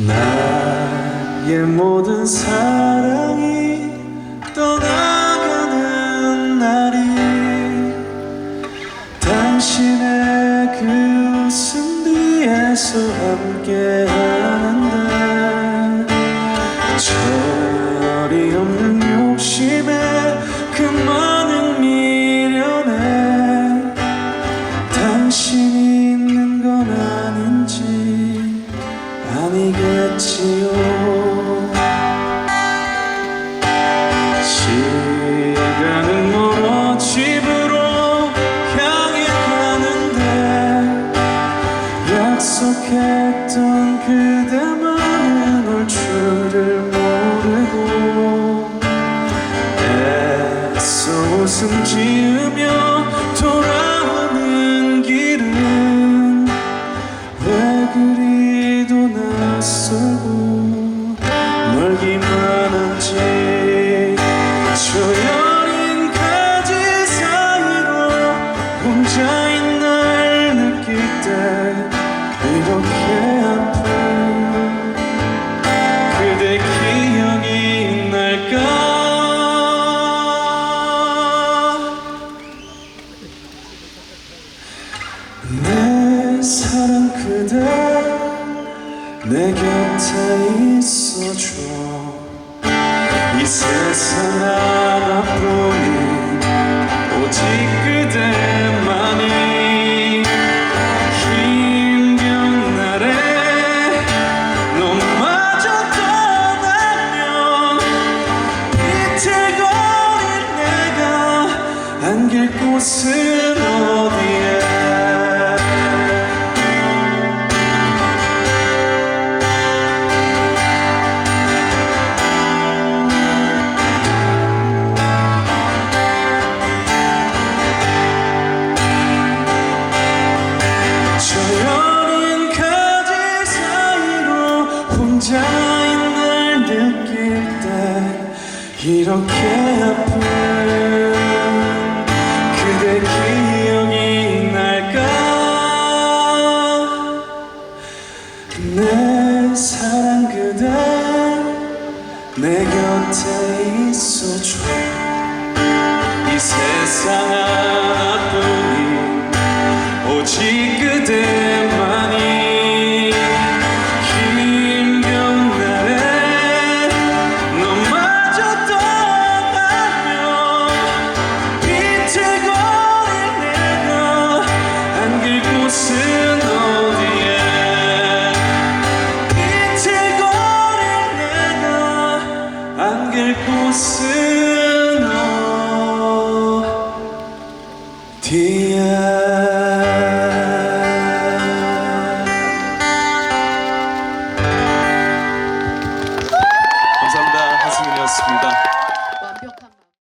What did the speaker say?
나의 모든 사랑이 떠나가는 날이 당신의 그 웃음 뒤에서 함께 하는데 철이 없는 욕심에 그 많은 미련에 당신이 아니겠지요. 시간은 멀어 집으로 향해 가는데 약속했던 그대만은 올 줄을 모르고 애써 웃음 지으며 혼자인 날 느낄 때 이렇게 아픈 그대 기억이 날까? 내 사랑 그대 내 곁에 있어줘. 이 세상 하나뿐 안길 곳은 어디에? 저 여린 가지 사이로 혼자인 날 느낄 때 이렇게 그대 내 곁에 있어줘. 이 세상 곳은 어디에 감사합니다. 한승민이었습니다.